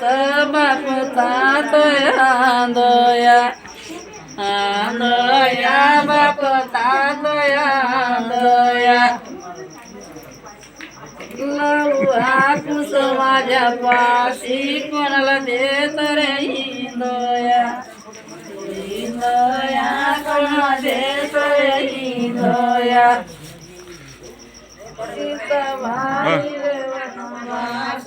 બાપતા તો આંદોયા આંદોયા બાપતા તો આંદોયા લાકુ સમાજ પાસી કોનલ દેત રે ઇંદોયા ઇંદોયા કોનલ દેત રે ઇંદોયા સીતા ભાઈ રે વનવાસ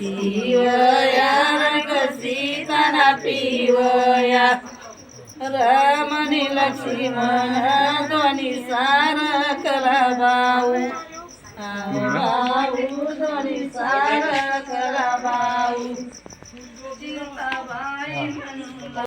पिवया कशी तना पिवया. रामनी लक्ष्मण ध्वनि सार करा भाऊ. भाऊ ध्वनी सार करा भाऊ.